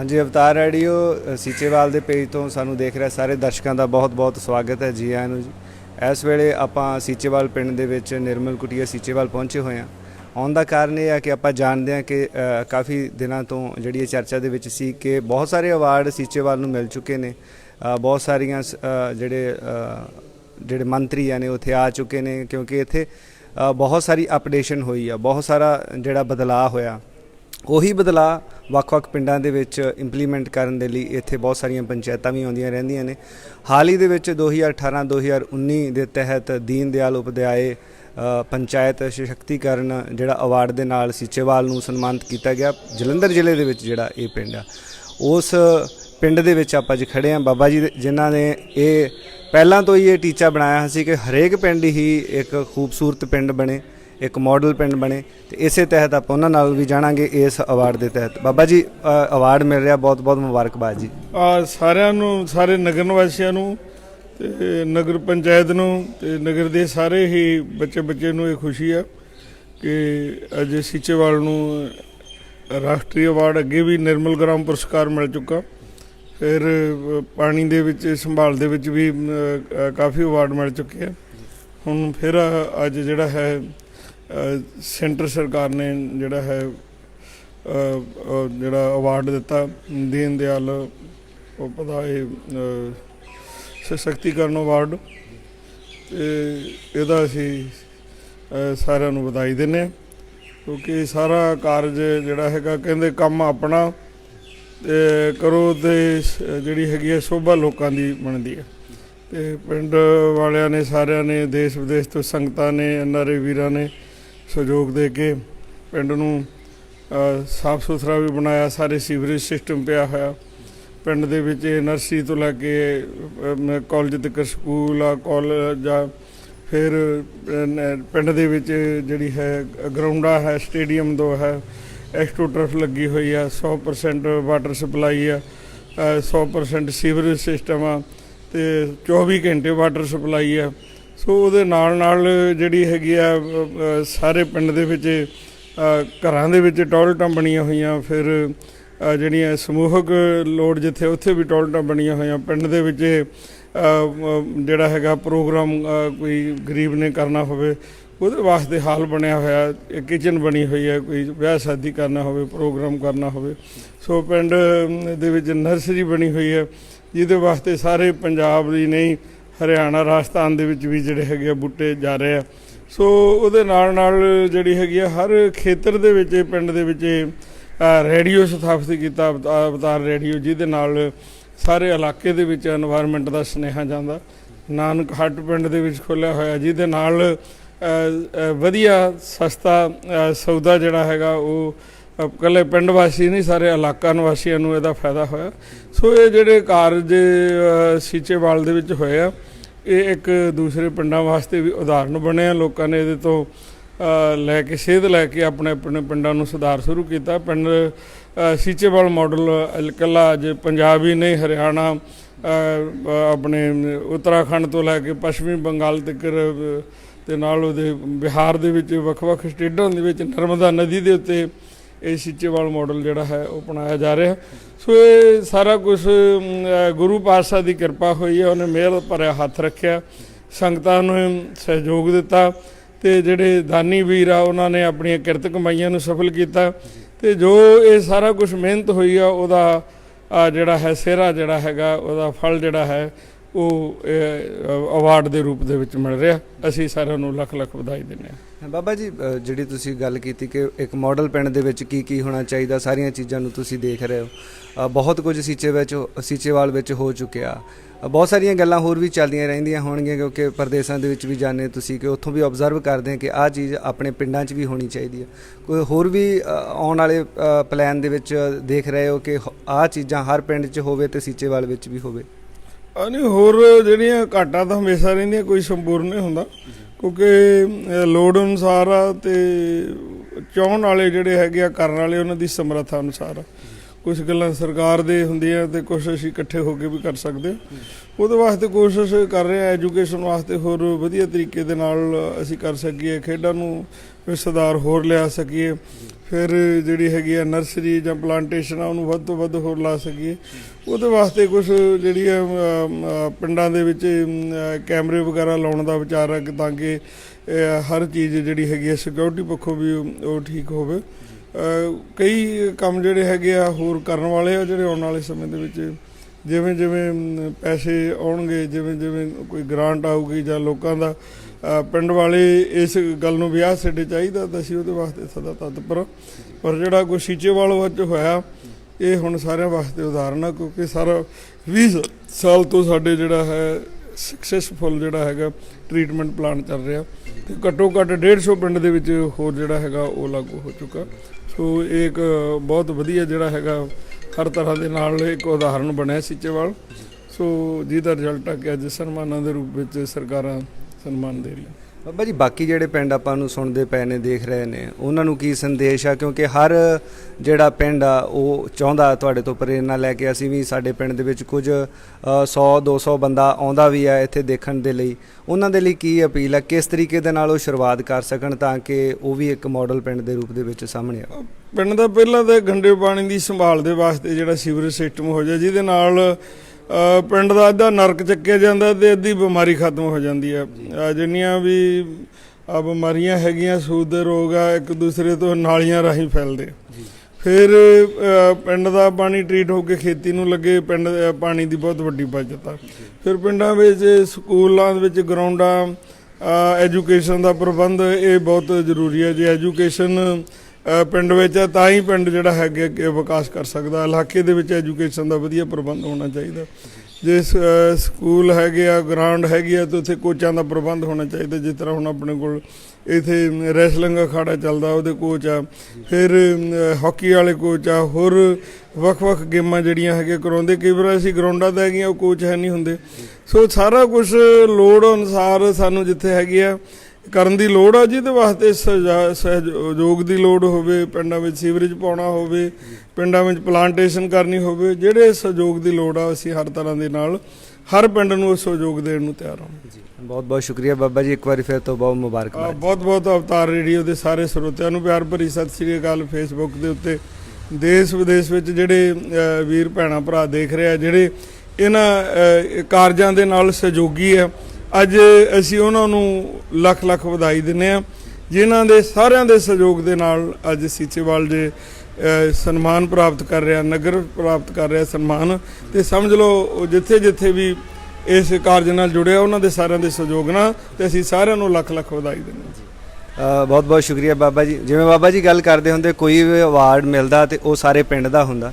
ਹਾਂਜੀ, ਅਵਤਾਰ ਰੇਡੀਓ ਸੀਚੇਵਾਲ ਦੇ ਪੇਜ ਤੋਂ ਸਾਨੂੰ ਦੇਖ ਰਿਹਾ ਸਾਰੇ ਦਰਸ਼ਕਾਂ ਦਾ ਬਹੁਤ-ਬਹੁਤ ਸਵਾਗਤ ਹੈ ਜੀ ਆਇਆਂ ਨੂੰ ਜੀ। ਇਸ ਵੇਲੇ ਆਪਾਂ ਸੀਚੇਵਾਲ ਪਿੰਡ ਦੇ ਵਿੱਚ ਨਿਰਮਲ ਕੁਟੀਆ ਸੀਚੇਵਾਲ ਪਹੁੰਚੇ ਹੋਏ ਹਾਂ। ਆਉਣ ਦਾ ਕਾਰਨ ਇਹ ਆ ਕਿ ਆਪਾਂ ਜਾਣਦੇ ਹਾਂ ਕਿ ਕਾਫੀ ਦਿਨਾਂ ਤੋਂ ਜਿਹੜੀ ਇਹ ਚਰਚਾ ਦੇ ਵਿੱਚ ਸੀ ਕਿ ਬਹੁਤ ਸਾਰੇ ਅਵਾਰਡ ਸੀਚੇਵਾਲ ਨੂੰ ਮਿਲ ਚੁੱਕੇ ਨੇ। ਬਹੁਤ ਸਾਰੀਆਂ ਸ- ਜਿਹੜੇ ਜਿਹੜੇ ਮੰਤਰੀ ਆ ਨੇ, ਉੱਥੇ ਆ ਚੁੱਕੇ ਨੇ ਕਿਉਂਕਿ ਇੱਥੇ ਬਹੁਤ ਸਾਰੀ ਅਪਡੇਸ਼ਨ ਹੋਈ ਆ, ਬਹੁਤ ਸਾਰਾ ਜਿਹੜਾ ਬਦਲਾਅ ਹੋਇਆ। ਉਹੀ ਬਦਲਾਅ ਵੱਖ-ਵੱਖ ਪਿੰਡਾਂ ਦੇ ਵਿੱਚ ਇੰਪਲੀਮੈਂਟ ਕਰਨ ਦੇ ਲਈ ਇੱਥੇ ਬਹੁਤ ਸਾਰੀਆਂ ਪੰਚਾਇਤਾਂ ਵੀ ਆਉਂਦੀਆਂ ਰਹਿੰਦੀਆਂ ਨੇ। ਹਾਲ ਹੀ ਦੇ ਵਿੱਚ 2018-2019 ਦੇ ਤਹਿਤ ਦੀਨ ਦਿਆਲ ਉਪਧਿਆਏ ਪੰਚਾਇਤ ਸਸ਼ਕਤੀਕਰਨ ਜਿਹੜਾ ਅਵਾਰਡ ਦੇ ਨਾਲ ਸੀਚੇਵਾਲ ਨੂੰ ਸਨਮਾਨਿਤ ਕੀਤਾ ਗਿਆ, ਜਲੰਧਰ ਜ਼ਿਲ੍ਹੇ ਦੇ ਵਿੱਚ ਜਿਹੜਾ ਇਹ ਪਿੰਡ ਆ। ਉਸ ਪਿੰਡ ਦੇ ਵਿੱਚ ਆਪਾਂ ਅੱਜ ਖੜੇ ਆ ਬਾਬਾ ਜੀ ਦੇ- ਜਿਨ੍ਹਾਂ ਨੇ ਇਹ ਪਹਿਲਾਂ ਤੋਂ ਹੀ ਇਹ ਟੀਚਾ ਬਣਾਇਆ ਸੀ ਕਿ ਹਰੇਕ ਪਿੰਡ ਹੀ ਇੱਕ ਖੂਬਸੂਰਤ ਪਿੰਡ ਬਣੇ। ਇੱਕ ਮਾਡਲ ਪਿੰਡ ਬਣੇ ਤੇ ਇਸੇ ਤਹਿਤ ਆਪਾਂ ਉਹਨਾਂ ਨਾਲ ਵੀ ਜਾਣਾਂਗੇ ਇਸ ਅਵਾਰਡ ਦੇ ਤਹਿਤ। ਬਾਬਾ ਜੀ ਅਵਾਰਡ ਮਿਲ ਰਿਹਾ, ਬਹੁਤ ਬਹੁਤ ਮੁਬਾਰਕਬਾਦ ਜੀ। ਆ ਸਾਰਿਆਂ ਨੂੰ, ਸਾਰੇ ਨਗਰ ਨਿਵਾਸੀਆਂ ਨੂੰ ਤੇ ਨਗਰ ਪੰਚਾਇਤ ਨੂੰ ਤੇ ਨਗਰ ਦੇ ਸਾਰੇ ਹੀ ਬੱਚੇ ਬੱਚੇ ਨੂੰ ਇਹ ਖੁਸ਼ੀ ਆ ਕਿ ਅੱਜ ਸੀਚੇਵਾਲ ਨੂੰ ਰਾਸ਼ਟਰੀ ਅਵਾਰਡ ਅੱਗੇ ਵੀ ਨਿਰਮਲ ਗ੍ਰਾਮ ਪੁਰਸਕਾਰ ਮਿਲ ਚੁੱਕਾ। ਫਿਰ ਪਾਣੀ ਦੇ ਵਿੱਚ, ਸੰਭਾਲ ਦੇ ਵਿੱਚ ਵੀ ਕਾਫੀ ਅਵਾਰਡ ਮਿਲ ਚੁੱਕੇ ਆ। ਹੁਣ ਫਿਰ ਅੱਜ ਜਿਹੜਾ ਹੈ ਸੈਂਟਰ ਸਰਕਾਰ ਨੇ ਜਿਹੜਾ ਹੈ ਜਿਹੜਾ ਅਵਾਰਡ ਦਿੱਤਾ, ਦੀਨ ਦਿਆਲ, ਉਹ ਪਤਾ ਇਹ ਸਸ਼ਕਤੀਕਰਨ ਅਵਾਰਡ ਤੇ ਇਹਦਾ ਅਸੀਂ ਸਾਰਿਆਂ ਨੂੰ ਵਧਾਈ ਦਿੰਦੇ ਹਾਂ, ਕਿਉਂਕਿ ਸਾਰਾ ਕਾਰਜ ਜਿਹੜਾ ਹੈਗਾ, ਕਹਿੰਦੇ ਕੰਮ ਆਪਣਾ, ਤੇ ਕਰੋ ਤੇ ਜਿਹੜੀ ਹੈਗੀ ਹੈ, ਸੋਭਾ ਲੋਕਾਂ ਦੀ ਬਣਦੀ ਹੈ। ਤੇ ਪਿੰਡ ਵਾਲਿਆਂ ਨੇ, ਸਾਰਿਆਂ ਨੇ ਦੇਸ਼ ਵਿਦੇਸ਼ ਤੋਂ ਸੰਗਤਾਂ ਨੇ ਐਨਆਰਏ ਵੀਰਾਂ ਨੇ ਸਹਿਯੋਗ ਦੇ ਕੇ ਪਿੰਡ ਨੂੰ ਸਾਫ਼ ਸੁਥਰਾ ਵੀ ਬਣਾਇਆ ਸਾਰੇ ਸੀਵਰੇਜ ਸਿਸਟਮ ਪਿਆ ਹੋਇਆ। ਪਿੰਡ ਦੇ ਵਿੱਚ ਨਰਸਰੀ ਤੋਂ ਲੈ ਕੇ ਅਮ, ਕਾਲਜ ਤੱਕ ਸਕੂਲ ਆ ਕਾਲਜ ਆ ਫਿਰ ਪਿੰਡ ਦੇ ਵਿੱਚ ਜਿਹੜੀ ਹੈ ਗਰਾਊਂਡਾਂ ਹੈ ਸਟੇਡੀਅਮ ਦੋ ਹੈ ਐਕਸਟੋ ਟਰਫ ਲੱਗੀ ਹੋਈ ਆ 100% ਵਾਟਰ ਸਪਲਾਈ ਆ ਅ, 100% ਸੀਵਰੇਜ ਸਿਸਟਮ ਆ ਤੇ 24 ਘੰਟੇ ਵਾਟਰ ਸਪਲਾਈ ਆ। ਸੋ ਉਹਦੇ ਨਾਲ ਨਾਲ ਜਿਹੜੀ ਹੈਗੀ ਆ ਸਾਰੇ ਪਿੰਡ ਦੇ ਵਿੱਚ ਘਰਾਂ ਦੇ ਵਿੱਚ ਟਾਇਲਟਾਂ ਬਣੀਆਂ ਹੋਈਆਂ, ਫਿਰ ਜਿਹੜੀਆਂ ਸਮੂਹਕ ਲੋੜ ਜਿੱਥੇ ਉੱਥੇ ਵੀ ਟਾਇਲਟਾਂ ਬਣੀਆਂ ਹੋਈਆਂ, ਪਿੰਡ ਦੇ ਵਿੱਚ ਜਿਹੜਾ ਹੈਗਾ ਪ੍ਰੋਗਰਾਮ ਕੋਈ ਗਰੀਬ ਨੇ ਕਰਨਾ ਹੋਵੇ, ਉਹਦੇ ਵਾਸਤੇ ਹਾਲ ਬਣਿਆ ਹੋਇਆ ਕਿਚਨ ਬਣੀ ਹੋਈ ਹੈ, ਕੋਈ ਵਿਆਹ ਸ਼ਾਦੀ ਕਰਨਾ ਹੋਵੇ, ਪ੍ਰੋਗਰਾਮ ਕਰਨਾ ਹੋਵੇ। ਸੋ ਪਿੰਡ ਦੇ ਵਿੱਚ ਨਰਸਰੀ ਬਣੀ ਹੋਈ ਹੈ, ਜਿਹਦੇ ਵਾਸਤੇ ਸਾਰੇ ਪੰਜਾਬ ਦੀ ਨਹੀਂ ਹਰਿਆਣਾ, ਰਾਜਸਥਾਨ ਦੇ ਵਿੱਚ ਵੀ ਜਿਹੜੇ ਹੈਗੇ ਬੂਟੇ ਜਾ ਰਹੇ ਆ। ਸੋ ਉਹਦੇ ਨਾਲ ਨਾਲ ਜਿਹੜੀ ਹੈਗੀ ਆ, ਹਰ ਖੇਤਰ ਦੇ ਵਿੱਚ, ਪਿੰਡ ਦੇ ਵਿੱਚ ਰੇਡੀਓ ਸਥਾਪਿਤ ਕੀਤਾ ਅਵਤਾਰ ਰੇਡੀਓ, ਜਿਹਦੇ ਨਾਲ ਸਾਰੇ ਇਲਾਕੇ ਦੇ ਵਿੱਚ এনवायरमेंट ਦਾ ਸਨੇਹਾ ਜਾਂਦਾ। ਨਾਨਕ ਹੱਟ ਪਿੰਡ ਦੇ ਵਿੱਚ ਖੋਲਿਆ ਹੋਇਆ, ਜਿਹਦੇ ਨਾਲ ਵਧੀਆ, ਸਸਤਾ ਸੌਦਾ ਜਿਹੜਾ ਹੈਗਾ, ਉਹ ਕੱਲੇ ਪਿੰਡ ਵਾਸੀ ਨਹੀਂ, ਸਾਰੇ ਇਲਾਕਾ ਨਿਵਾਸੀਆਂ ਨੂੰ ਇਹਦਾ ਫਾਇਦਾ ਹੋਇਆ। ਸੋ ਇਹ ਜਿਹੜੇ ਕਾਰਜ ਸੀਚੇਵਾਲ ਦੇ ਵਿੱਚ ਹੋਏ ਆ ਇਹ ਇੱਕ ਦੂਸਰੇ ਪਿੰਡਾਂ ਵਾਸਤੇ ਵੀ ਉਦਾਹਰਨ ਬਣਿਆ ਲੋਕਾਂ ਨੇ ਇਹਦੇ ਤੋਂ ਲੈ ਕੇ ਸੇਧ ਲੈ ਕੇ ਆਪਣੇ ਆਪਣੇ ਪਿੰਡਾਂ ਨੂੰ ਸੁਧਾਰ ਸ਼ੁਰੂ ਕੀਤਾ। ਪਿੰਡ ਸੀਚੇਵਾਲ ਮਾਡਲ ਇਕੱਲਾ ਅੱਜ ਪੰਜਾਬ ਹੀ ਨਹੀਂ ਹਰਿਆਣਾ ਆਪਣੇ ਉੱਤਰਾਖੰਡ ਤੋਂ ਲੈ ਕੇ ਪੱਛਮੀ ਬੰਗਾਲ ਤੱਕ ਅ, ਤੇ ਨਾਲ ਉਹਦੇ ਬਿਹਾਰ ਦੇ ਵਿੱਚ ਵੱਖ-ਵੱਖ ਸਟੇਟਾਂ ਦੇ ਵਿੱਚ ਨਰਮਦਾ ਨਦੀ ਦੇ ਉੱਤੇ ਇਹ ਸੀਚੇਵਾਲ ਮਾਡਲ ਜਿਹੜਾ ਹੈ ਉਹ ਅਪਣਾਇਆ ਜਾ ਰਿਹਾ। ਸੋ ਇਹ ਸਾਰਾ ਕੁਝ ਗੁਰੂ ਪਾਤਸ਼ਾਹ ਦੀ ਕਿਰਪਾ ਹੋਈ ਹੈ, ਉਹਨੇ ਮਿਹਰ ਭਰਿਆ, ਹੱਥ ਰੱਖਿਆ, ਸੰਗਤਾਂ ਨੂੰ ਸਹਿਯੋਗ ਦਿੱਤਾ ਤੇ ਜਿਹੜੇ ਦਾਨੀ ਵੀਰ ਆ, ਉਹਨਾਂ ਨੇ ਆਪਣੀਆਂ ਕਿਰਤ ਕਮਾਈਆਂ ਨੂੰ ਸਫਲ ਕੀਤਾ ਤੇ ਜੋ ਇਹ ਸਾਰਾ ਕੁਝ ਮਿਹਨਤ ਹੋਈ ਆ, ਉਹਦਾ ਜਿਹੜਾ ਹੈ, ਸਿਹਰਾ ਜਿਹੜਾ ਹੈਗਾ, ਉਹਦਾ ਫਲ ਜਿਹੜਾ ਹੈ ਉਹ ਅਵਾਰਡ ਦੇ ਰੂਪ ਦੇ ਵਿੱਚ ਮਿਲ ਰਿਹਾ। ਅਸੀਂ ਸਾਰਿਆਂ ਨੂੰ ਲੱਖ ਲੱਖ ਵਧਾਈ ਦਿੰਦੇ ਹਾਂ। ਬਾਬਾ ਜੀ ਜਿਹੜੀ ਤੁਸੀਂ ਗੱਲ ਕੀਤੀ ਕਿ ਇੱਕ ਮਾਡਲ ਪਿੰਡ ਦੇ ਵਿੱਚ ਕੀ ਕੀ ਹੋਣਾ ਚਾਹੀਦਾ, ਸਾਰੀਆਂ ਚੀਜ਼ਾਂ ਨੂੰ ਤੁਸੀਂ ਦੇਖ ਰਹੇ ਹੋ। ਬਹੁਤ ਕੁਝ ਸੀਚੇ ਵਿੱਚ, ਸੀਚੇਵਾਲ ਵਿੱਚ ਹੋ ਚੁੱਕਿਆ। ਬਹੁਤ ਸਾਰੀਆਂ ਗੱਲਾਂ ਹੋਰ ਵੀ ਚੱਲਦੀਆਂ ਰਹਿੰਦੀਆਂ ਹੋਣਗੀਆਂ, ਕਿਉਂਕਿ ਪਰਦੇਸਾਂ ਦੇ ਵਿੱਚ ਵੀ ਜਾਂਦੇ ਤੁਸੀਂ ਕਿ ਉੱਥੋਂ ਵੀ ਆਬਜ਼ਰਵ ਕਰਦੇ ਆ ਕਿ ਆਹ ਚੀਜ਼ ਆਪਣੇ ਪਿੰਡਾਂ 'ਚ ਵੀ ਹੋਣੀ ਚਾਹੀਦੀ ਹੈ। ਕੋਈ ਹੋਰ ਵੀ ਆਉਣ ਵਾਲੇ ਪਲਾਨ ਦੇ ਵਿੱਚ ਦੇਖ ਰਹੇ ਹੋ ਕਿ ਆਹ ਚੀਜ਼ਾਂ ਹਰ ਪਿੰਡ 'ਚ ਹੋਵੇ ਤੇ ਸੀਚੇਵਾਲ ਵਿੱਚ ਵੀ ਹੋਵੇ। ਆ ਨਹੀਂ, ਹੋਰ ਜਿਹੜੀਆਂ ਘਾਟਾਂ ਤਾਂ ਹਮੇਸ਼ਾ ਰਹਿੰਦੀਆਂ, ਕੋਈ ਸੰਪੂਰਨ ਨਹੀਂ ਹੁੰਦਾ। ਕਿਉਂਕਿ ਲੋੜ ਅਨੁਸਾਰ ਆ ਤੇ ਚਾਹਣ ਵਾਲੇ ਜਿਹੜੇ ਹੈਗੇ ਆ, ਕਰਨ ਵਾਲੇ ਉਹਨਾਂ ਦੀ ਸਮਰੱਥਾ ਅਨੁਸਾਰ ਆ। ਕੁਝ ਗੱਲਾਂ ਸਰਕਾਰ ਦੇ ਹੁੰਦੀਆਂ ਤੇ ਕੁਝ ਅਸੀਂ ਇਕੱਠੇ ਹੋ ਕੇ ਵੀ ਕਰ ਸਕਦੇ ਹਾਂ ਉਹਦੇ ਵਾਸਤੇ ਕੋਸ਼ਿਸ਼ ਕਰ ਰਹੇ ਆ, ਐਜੂਕੇਸ਼ਨ ਵਾਸਤੇ ਹੋਰ ਵਧੀਆ ਤਰੀਕੇ ਦੇ ਨਾਲ ਅਸੀਂ ਕਰ ਸਕੀਏ, ਖੇਡਾਂ ਨੂੰ ਕੋਈ ਸੁਧਾਰ ਹੋਰ ਲਿਆ ਸਕੀਏ, ਫਿਰ ਜਿਹੜੀ ਹੈਗੀ ਆ ਨਰਸਰੀ ਜਾਂ ਪਲਾਂਟੇਸ਼ਨ ਆ, ਉਹਨੂੰ ਵੱਧ ਤੋਂ ਵੱਧ ਹੋਰ ਲਾ ਸਕੀਏ। ਉਹਦੇ ਵਾਸਤੇ ਕੁਝ ਜਿਹੜੀ ਆ ਪਿੰਡਾਂ ਦੇ ਵਿੱਚ ਕੈਮਰੇ ਵਗੈਰਾ ਲਾਉਣ ਦਾ ਵਿਚਾਰ ਹੈ ਕਿ ਤਾਂ ਕਿ ਹਰ ਚੀਜ਼ ਜਿਹੜੀ ਹੈਗੀ ਆ ਸਿਕਿਉਰਿਟੀ ਪੱਖੋਂ ਵੀ ਉਹ ਠੀਕ ਹੋਵੇ। ਕਈ ਕੰਮ ਜਿਹੜੇ ਹੈਗੇ ਆ ਹੋਰ ਕਰਨ ਵਾਲੇ ਆ, ਜਿਹੜੇ ਆਉਣ ਵਾਲੇ ਸਮੇਂ ਦੇ ਵਿੱਚ ਜਿਵੇਂ ਜਿਵੇਂ ਪੈਸੇ ਆਉਣਗੇ ਜਿਵੇਂ ਜਿਵੇਂ ਕੋਈ ਗ੍ਰਾਂਟ ਆਊਗੀ ਜਾਂ ਲੋਕਾਂ ਦਾ ਪਿੰਡ ਵਾਲੇ ਇਸ ਗੱਲ ਨੂੰ ਵਿਆਹ ਛੱਡੇ ਚਾਹੀਦਾ ਤਾਂ ਅਸੀਂ ਉਹਦੇ ਵਾਸਤੇ ਸਦਾ ਤਤਪਰ ਹਾਂ। ਪਰ ਜਿਹੜਾ ਕੋਈ ਸੀਚੇਵਾਲ ਵਿੱਚ ਹੋਇਆ, ਇਹ ਹੁਣ ਸਾਰਿਆਂ ਵਾਸਤੇ ਉਦਾਹਰਨ ਆ, ਕਿਉਂਕਿ ਸਾਰਾ 20 ਸਾਲ ਤੋਂ ਸਾਡੇ ਜਿਹੜਾ ਹੈ ਸਕਸੈਸਫੁਲ ਜਿਹੜਾ ਹੈਗਾ ਟ੍ਰੀਟਮੈਂਟ ਪਲਾਨ ਚੱਲ ਰਿਹਾ ਤੇ ਘੱਟੋ ਘੱਟ 150 ਪਿੰਡ ਦੇ ਵਿੱਚ ਹੋਰ ਜਿਹੜਾ ਹੈਗਾ ਉਹ ਲਾਗੂ ਹੋ ਚੁੱਕਾ ਸੋ ਇਹ ਇੱਕ ਬਹੁਤ ਵਧੀਆ ਜਿਹੜਾ ਹੈਗਾ ਹਰ ਤਰ੍ਹਾਂ ਦੇ ਨਾਲ ਇੱਕ ਉਦਾਹਰਨ ਬਣਿਆ ਸੀਚੇਵਾਲ ਸੋ ਜਿਹਦਾ ਰਿਜ਼ਲਟ ਆ ਕਿ ਅੱਜ ਸਨਮਾਨਾਂ ਦੇ ਰੂਪ ਵਿੱਚ ਸਰਕਾਰਾਂ ਸਨਮਾਨ ਦੇ ਰਹੀਆਂ ਬਾਬਾ ਜੀ ਬਾਕੀ ਜਿਹੜੇ ਪਿੰਡ ਆਪਾਂ ਨੂੰ ਸੁਣਦੇ ਪਏ ਨੇ ਦੇਖ ਰਹੇ ਨੇ ਉਹਨਾਂ ਨੂੰ ਕੀ ਸੰਦੇਸ਼ ਆ? ਕਿਉਂਕਿ ਹਰ ਜਿਹੜਾ ਪਿੰਡ ਆ ਉਹ ਚਾਹੁੰਦਾ ਤੁਹਾਡੇ ਤੋਂ ਪ੍ਰੇਰਣਾ ਲੈ ਕੇ ਅਸੀਂ ਵੀ ਸਾਡੇ ਪਿੰਡ ਦੇ ਵਿੱਚ ਕੁਝ 100 200 ਬੰਦਾ ਆਉਂਦਾ ਵੀ ਆ ਇੱਥੇ ਦੇਖਣ ਦੇ ਲਈ। ਉਹਨਾਂ ਦੇ ਲਈ ਕੀ ਅਪੀਲ ਆ? ਕਿਸ ਤਰੀਕੇ ਦੇ ਨਾਲ ਉਹ ਸ਼ੁਰੂਆਤ ਕਰ ਸਕਣ ਤਾਂ ਕਿ ਉਹ ਵੀ ਇੱਕ ਮਾਡਲ ਪਿੰਡ ਦੇ ਰੂਪ ਦੇ ਵਿੱਚ ਸਾਹਮਣੇ ਆ ਪਿੰਡ ਦਾ ਪਹਿਲਾਂ ਤਾਂ ਗੰਡੇ ਪਾਣੀ ਦੀ ਸੰਭਾਲ ਦੇ ਵਾਸਤੇ ਜਿਹੜਾ ਸੀਵਰੇਜ ਸਿਸਟਮ ਹੋ ਜਾਏ ਜਿਹਦੇ ਨਾਲ ਪਿੰਡ ਦਾ ਅੱਧਾ ਨਰਕ ਚੱਕਿਆ ਜਾਂਦਾ ਤੇ ਅੱਧੀ ਬਿਮਾਰੀ ਖਤਮ ਹੋ ਜਾਂਦੀ ਹੈ ਅ, ਜਿੰਨੀਆਂ ਵੀ ਆ ਬਿਮਾਰੀਆਂ ਹੈਗੀਆਂ ਸੂਦ ਦੇ ਰੋਗ ਆ ਇੱਕ ਦੂਸਰੇ ਤੋਂ ਨਾਲੀਆਂ ਰਾਹੀਂ ਫੈਲਦੇ ਆ। ਫਿਰ ਪਿੰਡ ਦਾ ਪਾਣੀ ਟ੍ਰੀਟ ਹੋ ਕੇ ਖੇਤੀ ਨੂੰ ਲੱਗੇ ਪਿੰਡ ਪਾਣੀ ਦੀ ਬਹੁਤ ਵੱਡੀ ਬਚਤ ਆ। ਫਿਰ ਪਿੰਡਾਂ ਵਿੱਚ ਸਕੂਲਾਂ ਦੇ ਵਿੱਚ ਗਰਾਊਂਡਾਂ ਐਜੂਕੇਸ਼ਨ ਦਾ ਪ੍ਰਬੰਧ ਇਹ ਬਹੁਤ ਜ਼ਰੂਰੀ ਹੈ ਜੇ ਐਜੂਕੇਸ਼ਨ ਪਿੰਡ ਵਿੱਚ ਹੈ ਤਾਂ ਹੀ ਪਿੰਡ ਜਿਹੜਾ ਹੈਗਾ ਕਿ ਵਿਕਾਸ ਕਰ ਸਕਦਾ। ਇਲਾਕੇ ਦੇ ਵਿੱਚ ਐਜੂਕੇਸ਼ਨ ਦਾ ਵਧੀਆ ਪ੍ਰਬੰਧ ਹੋਣਾ ਚਾਹੀਦਾ। ਜੇ ਸਕੂਲ ਹੈਗੇ ਆ ਗਰਾਊਂਡ ਹੈਗੀ ਆ ਤਾਂ ਉੱਥੇ ਕੋਚਾਂ ਦਾ ਪ੍ਰਬੰਧ ਹੋਣਾ ਚਾਹੀਦਾ। ਜਿਸ ਤਰ੍ਹਾਂ ਹੁਣ ਆਪਣੇ ਕੋਲ ਇਥੇ ਰੈਸਲਿੰਗ ਅਖਾੜਾ ਚੱਲਦਾ ਉਹਦੇ ਕੋਚ ਆ। ਫਿਰ ਅ, ਹਾਕੀ ਵਾਲੇ ਕੋਚ ਆ। ਹੋਰ ਵੱਖ-ਵੱਖ ਗੇਮਾਂ ਜਿਹੜੀਆਂ ਹੈਗੇ ਕਰਾਉਂਦੇ। ਕਈ ਵਾਰ ਅਸੀਂ ਗਰਾਊਂਡਾਂ ਤੇ ਹੈਗੀਆਂ ਉਹ ਕੋਚ ਹੈ ਨਹੀਂ ਹੁੰਦੇ। ਸੋ ਸਾਰਾ ਕੁਝ ਲੋੜ ਅਨੁਸਾਰ ਸਾਨੂੰ ਜਿੱਥੇ ਹੈਗੇ ਆ ਕਰਨ ਦੀ ਲੋੜ ਆ ਜਿਹਦੇ ਵਾਸਤੇ ਸਹਿਯੋਗ ਦੀ ਲੋੜ ਹੋਵੇ ਪਿੰਡਾਂ ਵਿੱਚ ਸੀਵਰੇਜ ਪਾਉਣਾ ਹੋਵੇ ਪਿੰਡਾਂ ਵਿੱਚ ਪਲਾਂਟੇਸ਼ਨ ਕਰਨੀ ਹੋਵੇ ਜਿਹੜੇ ਸਹਿਯੋਗ ਦੀ ਲੋੜ ਆ ਅਸੀਂ ਹਰ ਤਰ੍ਹਾਂ ਦੇ ਨਾਲ ਹਰ ਪਿੰਡ ਨੂੰ ਸਹਿਯੋਗ ਦੇਣ ਨੂੰ ਤਿਆਰ ਹਾਂ। ਬਹੁਤ ਬਹੁਤ ਸ਼ੁਕਰੀਆ ਬਾਬਾ ਜੀ ਇੱਕ ਵਾਰੀ ਫਿਰ ਤੋਂ ਬਹੁਤ ਮੁਬਾਰਕਬਾਦ ਬਹੁਤ ਬਹੁਤ ਅਵਤਾਰ ਰੇਡੀਓ ਦੇ ਸਾਰੇ ਸਰੋਤਿਆਂ ਨੂੰ ਪਿਆਰ ਭਰੀ ਸਤਿ ਸ੍ਰੀ ਅਕਾਲ। ਫੇਸਬੁੱਕ ਦੇ ਉੱਤੇ ਦੇਸ਼ ਵਿਦੇਸ਼ ਵਿੱਚ ਜਿਹੜੇ ਵੀਰ ਭੈਣਾ ਭਰਾ ਦੇਖ ਰਹੇ ਜਿਹੜੇ ਇਹਨਾਂ ਕਾਰਜਾਂ ਦੇ ਨਾਲ ਸਹਿਯੋਗੀ ਆ ਅੱਜ ਅਸੀਂ ਉਹਨਾਂ ਨੂੰ ਲੱਖ ਲੱਖ ਵਧਾਈ ਦਿੰਨੇ ਆ ਜਿਨ੍ਹਾਂ ਦੇ ਸਾਰਿਆਂ ਦੇ ਸਹਿਯੋਗ ਦੇ ਨਾਲ ਅੱਜ ਸੀਚੇਵਾਲ ਦੇ ਸਨਮਾਨ ਪ੍ਰਾਪਤ ਕਰ ਰਿਹਾ, ਨਗਰ ਪ੍ਰਾਪਤ ਕਰ ਰਿਹਾ ਸਨਮਾਨ। ਤੇ ਸਮਝ ਲਓ, ਉਹ ਜਿੱਥੇ ਜਿੱਥੇ ਵੀ ਇਸ ਕਾਰਜ ਨਾਲ ਜੁੜਿਆ, ਉਹਨਾਂ ਦੇ ਸਾਰਿਆਂ ਦੇ ਸਹਿਯੋਗ ਨਾਲ ਤੇ ਅਸੀਂ ਸਾਰਿਆਂ ਨੂੰ ਲੱਖ ਲੱਖ ਵਧਾਈ ਦਿੰਦੇ ਹਾਂ। ਬਹੁਤ ਬਹੁਤ ਸ਼ੁਕਰੀਆ ਬਾਬਾ ਜੀ। ਜਿਵੇਂ ਬਾਬਾ ਜੀ ਗੱਲ ਕਰਦੇ ਹੁੰਦੇ, ਕੋਈ ਵੀ ਅਵਾਰਡ ਮਿਲਦਾ ਤੇ ਉਹ ਸਾਰੇ ਪਿੰਡ ਦਾ ਹੁੰਦਾ।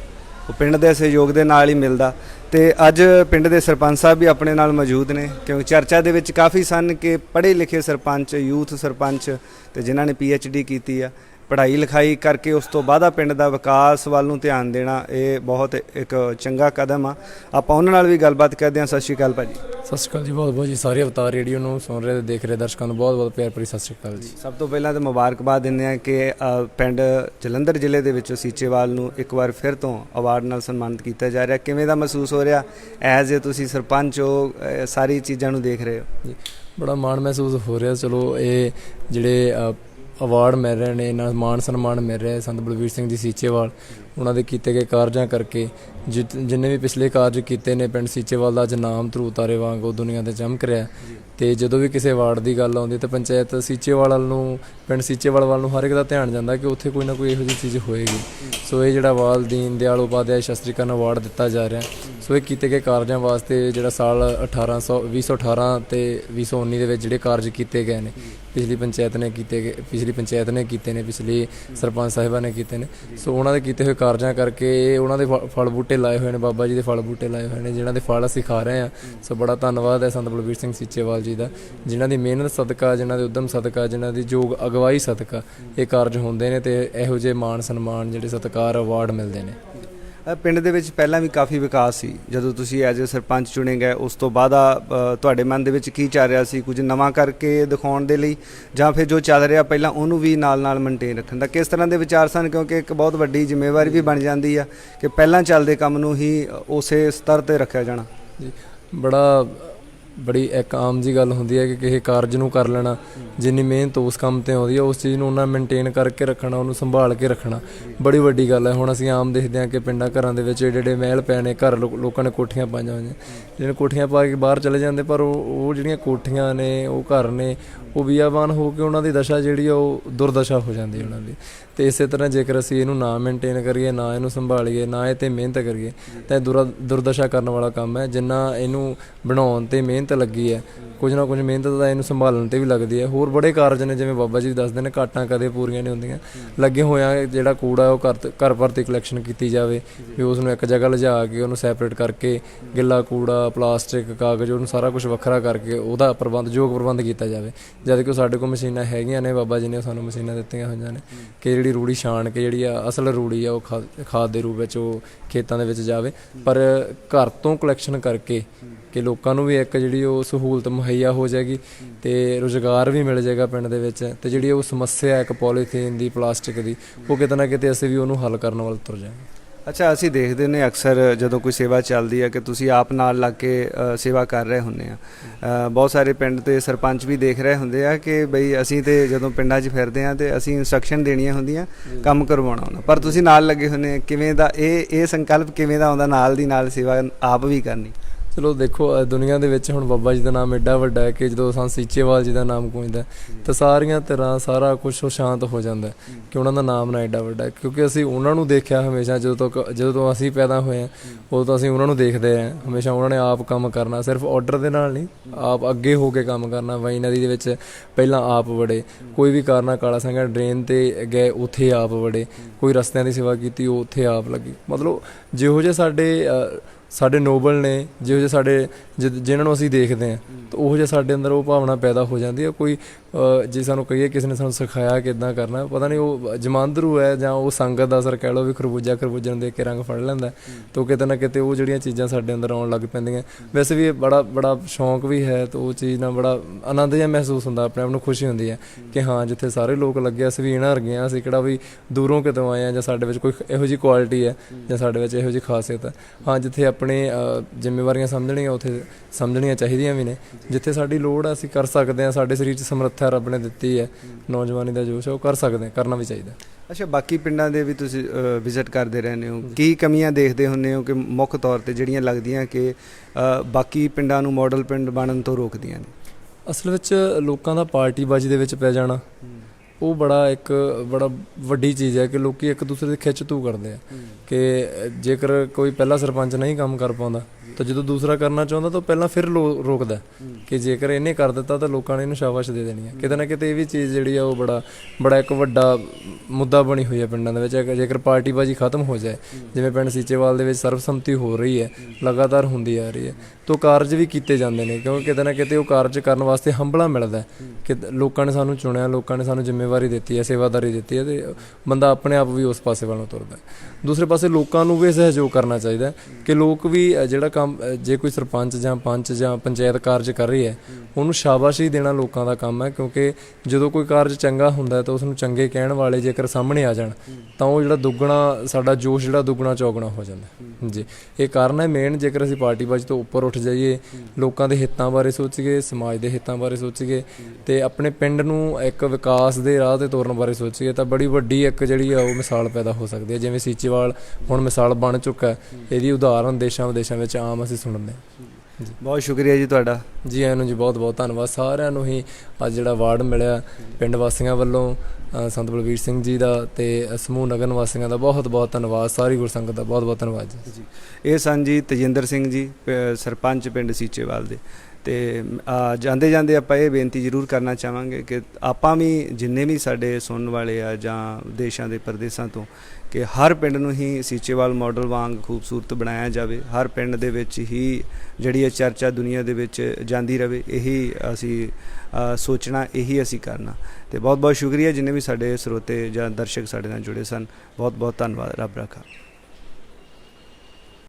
ਉਹ ਪਿੰਡ ਦੇ ਸਹਿਯੋਗ ਦੇ ਨਾਲ ਹੀ ਮਿਲਦਾ। ਤੇ ਅੱਜ ਪਿੰਡ ਦੇ ਸਰਪੰਚ ਸਾਹਿਬ ਵੀ ਆਪਣੇ ਨਾਲ ਮੌਜੂਦ ਨੇ, ਕਿਉਂਕਿ ਚਰਚਾ ਦੇ ਵਿੱਚ ਕਾਫੀ ਸਨ ਕਿ ਪੜ੍ਹੇ ਲਿਖੇ ਸਰਪੰਚ, ਯੂਥ ਸਰਪੰਚ ਤੇ ਜਿਨ੍ਹਾਂ ਨੇ ਪੀ ਐਚ ਡੀ ਕੀਤੀ ਆ ਪੜ੍ਹਾਈ ਲਿਖਾਈ ਕਰਕੇ ਉਸ ਤੋਂ ਬਾਅਦ ਪਿੰਡ ਦਾ ਵਿਕਾਸ ਵੱਲ ਨੂੰ ਧਿਆਨ ਦੇਣਾ ਇਹ ਬਹੁਤ ਇੱਕ ਚੰਗਾ ਕਦਮ ਆ। ਆਪਾਂ ਉਹਨਾਂ ਨਾਲ ਵੀ ਗੱਲਬਾਤ ਕਰਦੇ ਹਾਂ। ਸਤਿ ਸ਼੍ਰੀ ਅਕਾਲ ਭਾਜੀ। ਸਤਿ ਸ਼੍ਰੀ ਅਕਾਲ ਜੀ ਬਹੁਤ ਬਹੁਤ ਜੀ। ਸਾਰੇ ਅਵਤਾਰ ਰੇਡੀਓ ਨੂੰ ਸੁਣ ਰਹੇ ਤੇ ਦੇਖ ਰਹੇ ਦਰਸ਼ਕਾਂ ਨੂੰ ਬਹੁਤ ਬਹੁਤ ਪਿਆਰ ਭਰੀ ਸਤਿ ਸ਼੍ਰੀ ਅਕਾਲ ਜੀ। ਸਭ ਤੋਂ ਪਹਿਲਾਂ ਤਾਂ ਮੁਬਾਰਕਬਾਦ ਦਿੰਦੇ ਆ ਕਿ ਪਿੰਡ ਜਲੰਧਰ ਜ਼ਿਲ੍ਹੇ ਦੇ ਵਿੱਚੋਂ ਸੀਚੇਵਾਲ ਨੂੰ ਇੱਕ ਵਾਰ ਫਿਰ ਤੋਂ ਅਵਾਰਡ ਨਾਲ ਸਨਮਾਨਿਤ ਕੀਤਾ ਜਾ ਰਿਹਾ। ਕਿਵੇਂ ਦਾ ਮਹਿਸੂਸ ਹੋ ਰਿਹਾ? ਐਜ਼ ਏ ਤੁਸੀਂ ਸਰਪੰਚ ਹੋ ਸਾਰੀ ਚੀਜ਼ਾਂ ਨੂੰ ਦੇਖ ਰਹੇ ਹੋ। ਜੀ ਬੜਾ ਮਾਣ ਮਹਿਸੂਸ ਹੋ ਰਿਹਾ। ਚਲੋ ਇਹ ਜਿਹੜੇ ਅਵਾਰਡ ਮਿਲ ਰਹੇ ਨੇ ਇਹਨਾਂ ਮਾਣ ਸਨਮਾਨ ਮਿਲ ਰਿਹਾ ਹੈ ਸੰਤ ਬਲਵੀਰ ਸਿੰਘ ਜੀ ਸੀਚੇਵਾਲ। ਉਹਨਾਂ ਦੇ ਕੀਤੇ ਗਏ ਕਾਰਜਾਂ ਕਰਕੇ ਜਿ- ਜਿੰਨੇ ਵੀ ਪਿਛਲੇ ਕਾਰਜ ਕੀਤੇ ਨੇ ਪਿੰਡ ਸੀਚੇਵਾਲ ਦਾ ਅੱਜ ਨਾਮ ਧਰੂ ਤਾਰੇ ਵਾਂਗ ਉਹ ਦੁਨੀਆ ਤੇ ਚਮਕ ਰਿਹਾ ਤੇ ਜਦੋਂ ਵੀ ਕਿਸੇ ਅਵਾਰਡ ਦੀ ਗੱਲ ਆਉਂਦੀ ਤਾਂ ਪੰਚਾਇਤ ਸੀਚੇਵਾਲ ਵੱਲ ਨੂੰ, ਪਿੰਡ ਸੀਚੇਵਾਲ ਵੱਲ ਨੂੰ ਹਰ ਇੱਕ ਦਾ ਧਿਆਨ ਜਾਂਦਾ ਕਿ ਉੱਥੇ ਕੋਈ ਨਾ ਕੋਈ ਇਹੋ ਜਿਹੀ ਚੀਜ਼ ਹੋਏਗੀ। ਸੋ ਇਹ ਜਿਹੜਾ ਵਾਲ ਦੀਨ ਦਿਆਲ ਉਪਾਧਿਆਇ ਸ਼ਸਤਰੀਕਰਨ ਅਵਾਰਡ ਦਿੱਤਾ ਜਾ ਰਿਹਾ ਸੋ ਇਹ ਕੀਤੇ ਗਏ ਕਾਰਜਾਂ ਵਾਸਤੇ ਜਿਹੜਾ ਸਾਲ 1800 2018 ਤੇ 2019 ਦੇ ਵਿੱਚ ਜਿਹੜੇ ਕਾਰਜ ਕੀਤੇ ਗਏ ਨੇ, ਪਿਛਲੀ ਪੰਚਾਇਤ ਨੇ ਕੀਤੇ ਗਏ, ਪਿਛਲੀ ਪੰਚਾਇਤ ਨੇ ਕੀਤੇ ਨੇ, ਪਿਛਲੀ ਸਰਪੰਚ ਸਾਹਿਬਾਂ ਨੇ ਕੀਤੇ ਨੇ। ਸੋ ਉਹਨਾਂ ਦੇ ਕੀਤੇ ਹੋਏ ਕਾਰਜਾਂ ਕਰਕੇ ਇਹ ਉਹਨਾਂ ਦੇ ਫ- ਫਲ ਬੂਟੇ ਲਾਏ ਹੋਏ ਨੇ, ਬਾਬਾ ਜੀ ਦੇ ਫਲ ਬੂਟੇ ਲਾਏ ਹੋਏ ਨੇ, ਜਿਨ੍ਹਾਂ ਦੇ ਫਲ ਅਸੀਂ ਖਾ ਰਹੇ ਹਾਂ। ਸੋ ਬੜਾ ਧੰਨਵਾਦ ਹੈ ਸੰਤ ਬਲਵੀਰ ਸਿੰਘ ਸੀਚੇਵਾਲ ਜੀ ਦਾ, ਜਿਨ੍ਹਾਂ ਦੀ ਮਿਹਨਤ ਸਦਕਾ, ਜਿਨ੍ਹਾਂ ਦੇ ਉਦਮ ਸਦਕਾ, ਜਿਨ੍ਹਾਂ ਦੀ ਯੋਗ ਅਗਵਾਈ ਸਦਕਾ, ਇਹ ਕਾਰਜ ਹੁੰਦੇ ਨੇ ਤੇ ਇਹੋ ਜਿਹੇ ਮਾਣ ਸਨਮਾਨ ਜਿਹੜੇ ਸਤਿਕਾਰ, ਅਵਾਰਡ ਮਿਲਦੇ ਨੇ। ਪਿੰਡ ਦੇ ਵਿੱਚ ਪਹਿਲਾਂ ਵੀ ਕਾਫੀ ਵਿਕਾਸ ਸੀ। ਜਦੋਂ ਤੁਸੀਂ ਐਜ਼ ਏ ਸਰਪੰਚ ਚੁਣੇ ਗਏ ਉਸ ਤੋਂ ਬਾਅਦ ਆ, ਤੁਹਾਡੇ ਮਨ ਦੇ ਵਿੱਚ ਕੀ ਚੱਲ ਰਿਹਾ ਸੀ? ਕੁਝ ਨਵਾਂ ਕਰਕੇ ਦਿਖਾਉਣ ਦੇ ਲਈ ਜਾਂ ਫਿਰ ਜੋ ਚੱਲ ਰਿਹਾ ਪਹਿਲਾਂ ਉਹਨੂੰ ਵੀ ਨਾਲ ਨਾਲ ਮੇਨਟੇਨ ਰੱਖਣ ਦਾ ਕਿਸ ਤਰ੍ਹਾਂ ਦੇ ਵਿਚਾਰ ਸਨ? ਕਿਉਂਕਿ ਇੱਕ ਬਹੁਤ ਵੱਡੀ ਜ਼ਿੰਮੇਵਾਰੀ ਵੀ ਬਣ ਜਾਂਦੀ ਆ ਕਿ ਪਹਿਲਾਂ ਚੱਲਦੇ ਕੰਮ ਨੂੰ ਹੀ ਉਸੇ ਸਤਰ ਤੇ ਰੱਖਿਆ ਜਾਣਾ। ਜੀ ਬੜਾ ਬੜੀ ਇੱਕ ਆਮ ਜੀ ਗੱਲ ਹੁੰਦੀ ਹੈ ਕਿ ਕਿਸੇ ਕਾਰਜ ਨੂੰ ਕਰ ਲੈਣਾ, ਜਿੰਨੀ ਮਿਹਨਤ ਉਸ ਕੰਮ ਤੇ ਆਉਂਦੀ ਹੈ, ਉਸ ਚੀਜ਼ ਨੂੰ ਉਹਨਾਂ ਮੇਨਟੇਨ ਕਰਕੇ ਰੱਖਣਾ, ਉਹਨੂੰ ਸੰਭਾਲ ਕੇ ਰੱਖਣਾ, ਬੜੀ ਵੱਡੀ ਗੱਲ ਹੈ। ਹੁਣ ਅਸੀਂ ਆਮ ਦੇਖਦੇ ਹਾਂ ਕਿ ਪਿੰਡਾਂ ਘਰਾਂ ਦੇ ਵਿੱਚ ਏਡੇ ਏਡੇ ਮਹਿਲ ਪਏ ਨੇ, ਘਰ ਲੋਕਾਂ ਨੇ ਕੋਠੀਆਂ ਪਾਈਆਂ ਹੋਈਆਂ। ਜਿਹਨੇ ਕੋਠੀਆਂ ਪਾ ਕੇ ਬਾਹਰ ਚਲੇ ਜਾਂਦੇ, ਪਰ ਉਹ ਉਹ ਜਿਹੜੀਆਂ ਕੋਠੀਆਂ ਨੇ, ਉਹ ਘਰ ਨੇ, ਉਹ ਬਿਆਬਾਨ ਹੋ ਕੇ ਉਹਨਾਂ ਦੀ ਦਸ਼ਾ ਜਿਹੜੀ ਆ, ਉਹ ਦੁਰਦਸ਼ਾ ਹੋ ਜਾਂਦੀ ਉਹਨਾਂ ਦੀ। ਤੇ ਇਸੇ ਤਰ੍ਹਾਂ ਜੇਕਰ ਅਸੀਂ ਇਹਨੂੰ ਨਾ ਮੇਨਟੇਨ ਕਰੀਏ, ਨਾ ਇਹਨੂੰ ਸੰਭਾਲੀਏ, ਨਾ ਇਹ ਤੇ ਮਿਹਨਤ ਕਰੀਏ, ਤਾਂ ਇਹ ਦੁਰਾ, ਦੁਰਦਸ਼ਾ ਕਰਨ ਵਾਲਾ ਕੰਮ ਹੈ। ਜਿੰਨਾ ਇਹਨੂੰ ਬਣਾਉਣ ਤੇ ਮਿਹਨਤ ਲੱਗੀ ਹੈ ਕੁਝ ਨਾ ਕੁਝ ਮਿਹਨਤ ਤਾਂ ਇਹਨੂੰ ਸੰਭਾਲਣ ਤੇ ਵੀ ਲੱਗਦੀ ਹੈ। ਹੋਰ ਬੜੇ ਕਾਰਜ ਨੇ, ਜਿਵੇਂ ਬਾਬਾ ਜੀ ਦੱਸਦੇ ਨੇ, ਘਾਟਾਂ ਕਦੇ ਪੂਰੀਆਂ ਨਹੀਂ ਹੁੰਦੀਆਂ। ਲੱਗੇ ਹੋਇਆ ਜਿਹੜਾ ਕੂੜਾ ਉਹ ਘਰ ਘਰ ਭਰਤੀ ਕਲੈਕਸ਼ਨ ਕੀਤੀ ਜਾਵੇ ਵੀ ਉਸ ਨੂੰ ਇੱਕ ਜਗ੍ਹਾ ਲਿਜਾ ਕੇ, ਉਹਨੂੰ ਸੈਪਰੇਟ ਕਰਕੇ, ਗਿੱਲਾ ਕੂੜਾ ਪਲਾਸਟਿਕ ਕਾਗਜ਼, ਉਹਨੂੰ ਸਾਰਾ ਕੁਝ ਵੱਖਰਾ ਕਰਕੇ ਉਹਦਾ ਪ੍ਰਬੰਧ, ਯੋਗ ਪ੍ਰਬੰਧ ਕੀਤਾ ਜਾਵੇ। ਜਦ ਕਿ ਉਹ ਸਾਡੇ ਕੋਲ ਮਸ਼ੀਨਾਂ ਹੈਗੀਆਂ ਨੇ, ਬਾਬਾ ਜੀ ਨੇ ਸਾਨੂੰ ਮਸ਼ੀਨਾਂ ਦਿੱਤੀਆਂ ਹੋਈਆਂ ਨੇ ਕਿ ਜਿਹੜੀ ਰੂੜੀ ਛਾਣ ਕੇ, ਜਿਹੜੀ ਆ ਅਸਲ ਰੂੜੀ ਆ, ਉਹ ਖਾਦ- ਖਾਦ ਦੇ ਰੂਪ ਵਿੱਚ ਉਹ ਖੇਤਾਂ ਦੇ ਵਿੱਚ ਜਾਵੇ। ਪਰ ਘਰ ਤੋਂ ਕਲੈਕਸ਼ਨ ਕਰਕੇ ਕਿ ਲੋਕਾਂ ਨੂੰ ਵੀ ਇੱਕ ਜਿਹੜੀ ਉਹ ਸਹੂਲਤ ਮੁਹੱਈਆ ਹੋ ਜਾਏਗੀ ਤੇ ਰੋਜ਼ਗਾਰ ਵੀ ਮਿਲ ਜਾਏਗਾ ਪਿੰਡ ਦੇ ਵਿੱਚ ਤੇ ਜਿਹੜੀ ਉਹ ਸਮੱਸਿਆ ਹੈ ਇੱਕ ਪੋਲੀਥੀਨ ਦੀ ਪਲਾਸਟਿਕ ਦੀ ਉਹ ਕਿਤੇ ਨਾ ਕਿਤੇ ਅਸੀਂ ਵੀ ਉਹਨੂੰ ਹੱਲ ਕਰਨ ਵੱਲ ਤੁਰ ਜਾਵਾਂਗੇ। ਅੱਛਾ ਅਸੀਂ ਦੇਖਦੇ ਨੇ ਅਕਸਰ ਜਦੋਂ ਕੋਈ ਸੇਵਾ ਚੱਲਦੀ ਹੈ ਕਿ ਤੁਸੀਂ ਆਪ ਨਾਲ ਲੱਗ ਕੇ ਸੇਵਾ ਕਰ ਰਹੇ ਹੁੰਦੇ ਆ। ਬਹੁਤ ਸਾਰੇ ਪਿੰਡ ਤੇ ਸਰਪੰਚ ਵੀ ਦੇਖ ਰਹੇ ਹੁੰਦੇ ਆ ਕਿ ਬਈ ਅਸੀਂ ਤੇ ਜਦੋਂ ਪਿੰਡਾਂ 'ਚ ਫਿਰਦੇ ਆ ਤੇ ਅਸੀਂ ਇਨਸਟਰਕਸ਼ਨ ਦੇਣੀਆਂ ਹੁੰਦੀਆਂ ਕੰਮ ਕਰਵਾਉਣਾ ਹੁੰਦਾ। ਪਰ ਤੁਸੀਂ ਨਾਲ ਲੱਗੇ ਹੁੰਦੇ ਆ ਕਿਵੇਂ ਦਾ ਇਹ ਇਹ ਸੰਕਲਪ ਕਿਵੇਂ ਦਾ ਆਉਂਦਾ ਨਾਲ ਦੀ ਨਾਲ ਸੇਵਾ ਆਪ ਵੀ ਕਰਨੀ? ਚਲੋ ਦੇਖੋ ਦੁਨੀਆ ਦੇ ਵਿੱਚ ਹੁਣ ਬਾਬਾ ਜੀ ਦਾ ਨਾਮ ਐਡਾ ਵੱਡਾ ਹੈ ਕਿ ਜਦੋਂ ਸਾਂ ਸੀਚੇਵਾਲ ਜੀ ਦਾ ਨਾਮ ਗੂੰਜਦਾ ਤਾਂ ਸਾਰੀਆਂ ਤਰ੍ਹਾਂ ਸਾਰਾ ਕੁਝ ਉਹ ਸ਼ਾਂਤ ਹੋ ਜਾਂਦਾ ਕਿ ਉਹਨਾਂ ਦਾ ਨਾਮ ਨਾ ਐਡਾ ਵੱਡਾ ਕਿਉਂਕਿ ਅਸੀਂ ਉਹਨਾਂ ਨੂੰ ਦੇਖਿਆ ਹਮੇਸ਼ਾ ਜਦੋਂ ਤੱਕ ਜਦੋਂ ਤੋਂ ਅਸੀਂ ਪੈਦਾ ਹੋਏ ਹਾਂ ਉਦੋਂ ਤੋਂ ਅਸੀਂ ਉਹਨਾਂ ਨੂੰ ਦੇਖਦੇ ਹਾਂ। ਹਮੇਸ਼ਾ ਉਹਨਾਂ ਨੇ ਆਪ ਕੰਮ ਕਰਨਾ ਸਿਰਫ ਆਰਡਰ ਦੇ ਨਾਲ ਨਹੀਂ ਆਪ ਅੱਗੇ ਹੋ ਕੇ ਕੰਮ ਕਰਨਾ ਵਈ ਨਦੀ ਦੇ ਵਿੱਚ ਪਹਿਲਾਂ ਆਪ ਵੜੇ। ਕੋਈ ਵੀ ਕਾਰਨਾ ਕਾਲਾ ਸੰਘਾ ਡਰੇਨ ਤੇ ਗਏ ਉੱਥੇ ਆਪ ਵੜੇ। ਕੋਈ ਰਸਤਿਆਂ ਦੀ ਸੇਵਾ ਕੀਤੀ ਉਹ ਉੱਥੇ ਆਪ ਲੱਗੀ। ਮਤਲਬ ਜਿਹੋ ਜਿਹੇ ਸਾਡੇ ਸਾਡੇ ਨੋਬਲ ਨੇ ਜਿਹੋ ਜਿਹੇ ਸਾਡੇ ਜਿ- ਜਿਨ੍ਹਾਂ ਨੂੰ ਅਸੀਂ ਦੇਖਦੇ ਹਾਂ। ਉਹ ਜਿਹਾ ਸਾਡੇ ਅੰਦਰ ਉਹ ਭਾਵਨਾ ਪੈਦਾ ਹੋ ਜਾਂਦੀ ਹੈ, ਕੋਈ ਜੇ ਸਾਨੂੰ ਕਹੀਏ ਕਿਸੇ ਨੇ ਸਾਨੂੰ ਸਿਖਾਇਆ ਕਿਦਾਂ ਕਰਨਾ, ਪਤਾ ਨਹੀਂ ਉਹ ਜਮਾਂਦਰੂ ਹੈ ਜਾਂ ਉਹ ਸੰਗਤ ਦਾ ਅਸਰ ਕਹਿ ਲਓ ਵੀ ਖਰਬੂਜਾ ਖਰਬੂਜੇ ਨੂੰ ਦੇਖ ਕੇ ਰੰਗ ਫੜ ਲੈਂਦਾ ਤਾਂ ਕਿਤੇ ਨਾ ਕਿਤੇ ਉਹ ਜਿਹੜੀਆਂ ਚੀਜ਼ਾਂ ਸਾਡੇ ਅੰਦਰ ਆਉਣ ਲੱਗ ਪੈਂਦੀਆਂ। ਵੈਸੇ ਵੀ ਇਹ ਬੜਾ ਬੜਾ ਸ਼ੌਂਕ ਵੀ ਹੈ ਤਾਂ ਉਹ ਚੀਜ਼ ਨਾਲ ਬੜਾ ਆਨੰਦ ਜਿਹਾ ਮਹਿਸੂਸ ਹੁੰਦਾ, ਆਪਣੇ ਆਪ ਨੂੰ ਖੁਸ਼ੀ ਹੁੰਦੀ ਹੈ ਕਿ ਹਾਂ, ਜਿੱਥੇ ਸਾਰੇ ਲੋਕ ਲੱਗੇ ਅਸੀਂ ਵੀ ਇਹਨਾਂ ਵਰਗੇ ਹਾਂ, ਅਸੀਂ ਕਿਹੜਾ ਵੀ ਦੂਰੋਂ ਕਿਤੋਂ ਆਏ ਆ ਜਾਂ ਸਾਡੇ ਵਿੱਚ ਕੋਈ ਇਹੋ ਜਿਹੀ ਕੁਆਲਿਟੀ ਹੈ ਜਾਂ ਸਾਡੇ ਵਿੱਚ ਇਹੋ ਜਿਹੀ ਖਾਸੀਅਤ ਹੈ। ਹਾਂ, ਜਿੱਥੇ ਆਪਣੇ ਜ਼ਿੰਮੇਵਾਰੀਆਂ ਸਮਝਣੀਆਂ, ਉੱਥੇ ਸਮਝਣੀਆਂ ਚਾਹੀਦੀਆਂ ਵੀ ਨੇ। ਜਿੱਥੇ ਸਾਡੀ ਲੋੜ ਹੈ ਅਸੀਂ ਕਰ ਸਕਦੇ ਹਾਂ। ਸਾਡੇ ਸਰੀਰ 'ਚ ਸਮਰੱਥਾ ਰੱਬ ਨੇ ਦਿੱਤੀ ਹੈ। ਨੌਜਵਾਨੀ ਦਾ ਜੋਸ਼ ਹੈ ਉਹ ਕਰ ਸਕਦੇ ਹਾਂ ਕਰਨਾ ਵੀ ਚਾਹੀਦਾ ਅੱਛਾ ਬਾਕੀ ਪਿੰਡਾਂ ਦੇ ਵੀ ਤੁਸੀਂ ਵਿਜ਼ਿਟ ਕਰਦੇ ਰਹਿੰਦੇ ਹੋ। ਕੀ ਕਮੀਆਂ ਦੇਖਦੇ ਹੁੰਦੇ ਹੋ ਕਿ ਮੁੱਖ ਤੌਰ ਤੇ ਜਿਹੜੀਆਂ ਲੱਗਦੀਆਂ ਕਿ ਬਾਕੀ ਪਿੰਡਾਂ ਨੂੰ ਮਾਡਲ ਪਿੰਡ ਬਣਨ ਤੋਂ ਰੋਕਦੀਆਂ ਨੇ? ਅਸਲ ਵਿੱਚ ਲੋਕਾਂ ਦਾ ਪਾਰਟੀਬਾਜ਼ੀ ਦੇ ਵਿੱਚ ਪੈ ਜਾਣਾ ਉਹ ਬੜਾ ਇੱਕ ਬੜਾ ਵੱਡੀ ਚੀਜ਼ ਹੈ ਕਿ ਲੋਕੀ ਇੱਕ ਦੂਸਰੇ ਦੇ ਖਿੱਚ ਤੂ ਕਰਦੇ ਆ। ਕਿ ਜੇਕਰ ਕੋਈ ਪਹਿਲਾ ਸਰਪੰਚ ਨਹੀਂ ਕੰਮ ਕਰ ਪਾਉਂਦਾ ਤਾਂ ਜਦੋਂ ਦੂਸਰਾ ਕਰਨਾ ਚਾਹੁੰਦਾ ਤਾਂ ਪਹਿਲਾਂ ਫਿਰ ਰੋਕਦਾ ਕਿ ਜੇਕਰ ਇਹਨੇ ਕਰ ਦਿੱਤਾ ਤਾਂ ਲੋਕਾਂ ਨੇ ਇਹਨੂੰ ਸ਼ਾਬਾਸ਼ ਦੇ ਦੇਣੀ ਹੈ। ਕਿਤੇ ਨਾ ਕਿਤੇ ਇਹ ਵੀ ਚੀਜ਼ ਜਿਹੜੀ ਆ ਉਹ ਬੜਾ ਬੜਾ ਇੱਕ ਵੱਡਾ ਮੁੱਦਾ ਬਣੀ ਹੋਈ ਹੈ ਪਿੰਡਾਂ ਦੇ ਵਿੱਚ। ਜੇਕਰ ਪਾਰਟੀਬਾਜ਼ੀ ਖਤਮ ਹੋ ਜਾਏ ਜਿਵੇਂ ਪਿੰਡ ਸੀਚੇਵਾਲ ਦੇ ਵਿੱਚ ਸਰਬਸੰਮਤੀ ਹੋ ਰਹੀ ਹੈ ਲਗਾਤਾਰ ਹੁੰਦੀ ਆ ਰਹੀ ਹੈ ਤੋਂ ਕਾਰਜ ਵੀ ਕੀਤੇ ਜਾਂਦੇ ਨੇ ਕਿਉਂਕਿ ਕਿਤੇ ਨਾ ਕਿਤੇ ਉਹ ਕਾਰਜ ਕਰਨ ਵਾਸਤੇ ਹੰਬਲਾ ਮਿਲਦਾ ਕਿ ਲੋਕਾਂ ਨੇ ਸਾਨੂੰ ਚੁਣਿਆ ਲੋਕਾਂ ਨੇ ਸਾਨੂੰ ਜ਼ਿੰਮੇਵਾਰੀ ਦਿੱਤੀ ਹੈ ਸੇਵਾਦਾਰੀ ਦਿੱਤੀ ਹੈ ਤੇ ਬੰਦਾ ਆਪਣੇ ਆਪ ਵੀ ਉਸ ਪਾਸੇ ਵੱਲ ਨੂੰ ਤੁਰਦਾ ਦੂਸਰੇ ਪਾਸੇ ਲੋਕਾਂ ਨੂੰ ਵੀ ਸਹਿਯੋਗ ਕਰਨਾ ਚਾਹੀਦਾ ਕਿ ਲੋਕ ਵੀ ਜਿਹੜਾ ਕੰਮ ਅ, ਜੇ ਕੋਈ ਸਰਪੰਚ ਜਾਂ ਪੰਚ ਜਾਂ ਪੰਚਾਇਤ ਕਾਰਜ ਕਰ ਰਹੀ ਹੈ ਉਹਨੂੰ ਸ਼ਾਬਾਸ਼ੀ ਦੇਣਾ ਲੋਕਾਂ ਦਾ ਕੰਮ ਹੈ ਕਿਉਂਕਿ ਜਦੋਂ ਕੋਈ ਕਾਰਜ ਚੰਗਾ ਹੁੰਦਾ ਤਾਂ ਉਸ ਨੂੰ ਚੰਗੇ ਕਹਿਣ ਵਾਲੇ ਜੇਕਰ ਸਾਹਮਣੇ ਆ ਜਾਣ ਤਾਂ ਉਹ ਜਿਹੜਾ ਦੁੱਗਣਾ ਸਾਡਾ ਜੋਸ਼ ਜਿਹੜਾ ਦੁੱਗਣਾ ਚੌਗਣਾ ਹੋ ਜਾਂਦਾ ਜੀ। ਇਹ ਕਾਰਨ ਹੈ ਮੇਨ ਜੇਕਰ ਅਸੀਂ ਪਾਰਟੀਬਾਜ਼ੀ ਤੋਂ ਉੱਪਰ ਉੱਠ ਜਾਈਏ ਲੋਕਾਂ ਦੇ ਹਿੱਤਾਂ ਬਾਰੇ ਸੋਚੀਏ ਸਮਾਜ ਦੇ ਹਿੱਤਾਂ ਬਾਰੇ ਸੋਚੀਏ ਤੇ ਆਪਣੇ ਪਿੰਡ ਨੂੰ ਇੱਕ ਵਿਕਾਸ ਦੇ ਰਾਹ ਤੇ ਤੋਰਨ ਬਾਰੇ ਸੋਚੀਏ ਤਾਂ ਬੜੀ ਵੱਡੀ ਇੱਕ ਜਿਹੜੀ ਆ ਉਹ ਮਿਸਾਲ ਪੈਦਾ ਹੋ ਸਕਦੀ ਹੈ। ਜਿਵੇਂ ਸੀਚੇਵਾਲ ਹੁਣ ਮਿਸਾਲ ਬਣ ਚੁੱਕਾ ਹੈ ਇਹਦੀ ਉਦਾਹਰਨ ਦੇਸ਼ਾਂ ਵਿਦੇਸ਼ਾਂ ਵਿੱਚ ਆਮ ਅਸੀਂ ਸੁਣਦੇ ਹਾਂ। ਬਹੁਤ ਸ਼ੁਕਰੀਆ ਜੀ ਤੁਹਾਡਾ। ਜੀ ਆਇਆਂ ਨੂੰ ਜੀ ਬਹੁਤ ਬਹੁਤ ਧੰਨਵਾਦ। ਸਾਰਿਆਂ ਨੂੰ ਹੀ ਅੱਜ ਜਿਹੜਾ ਅਵਾਰਡ ਮਿਲਿਆ ਪਿੰਡ ਵਾਸੀਆਂ ਵੱਲੋਂ। ਸੰਤ ਬਲਵੀਰ ਸਿੰਘ ਜੀ ਦਾ ਤੇ ਸਮੂਹ ਨਗਰ ਨਿਵਾਸੀਆਂ ਦਾ ਬਹੁਤ ਬਹੁਤ ਧੰਨਵਾਦ, ਸਾਰੀ ਗੁਰਸੰਗਤ ਦਾ ਬਹੁਤ ਬਹੁਤ ਧੰਨਵਾਦ ਜੀ। ਇਹ ਸਨ ਜੀ ਤਜਿੰਦਰ ਸਿੰਘ ਜੀ, ਪ- ਸਰਪੰਚ ਪਿੰਡ ਸੀਚੇਵਾਲ ਦੇ। ਤੇ ਜਾਂਦੇ ਜਾਂਦੇ ਆਪਾਂ ਇਹ ਬੇਨਤੀ ਜ਼ਰੂਰ ਕਰਨਾ ਚਾਹਾਂਗੇ ਕਿ ਆਪਾਂ ਵੀ ਜਿੰਨੇ ਵੀ ਸਾਡੇ ਸੁਣਨ ਵਾਲੇ ਆ ਜਾਂ ਦੇਸ਼ਾਂ ਦੇ ਪ੍ਰਦੇਸ਼ਾਂ ਤੋਂ, ਕਿ ਹਰ ਪਿੰਡ ਨੂੰ ਹੀ ਸੀਚੇਵਾਲ ਮਾਡਲ ਵਾਂਗ ਖੂਬਸੂਰਤ ਬਣਾਇਆ ਜਾਵੇ। ਹਰ ਪਿੰਡ ਦੇ ਵਿੱਚ ਹੀ ਜਿਹੜੀ ਇਹ ਚਰਚਾ ਦੁਨੀਆ ਦੇ ਵਿੱਚ ਜਾਂਦੀ ਰਹੇ ਇਹੀ ਅਸੀਂ ਸੋਚਣਾ ਇਹੀ ਅਸੀਂ ਕਰਨਾ। ਤੇ ਬਹੁਤ ਬਹੁਤ ਸ਼ੁਕਰੀਆ ਜਿੰਨੇ ਵੀ ਸਾਡੇ ਸਰੋਤੇ ਜਾਂ ਦਰਸ਼ਕ ਸਾਡੇ ਨਾਲ ਜੁੜੇ ਸਨ। ਬਹੁਤ ਬਹੁਤ ਧੰਨਵਾਦ। ਰੱਬ ਰੱਖਾ।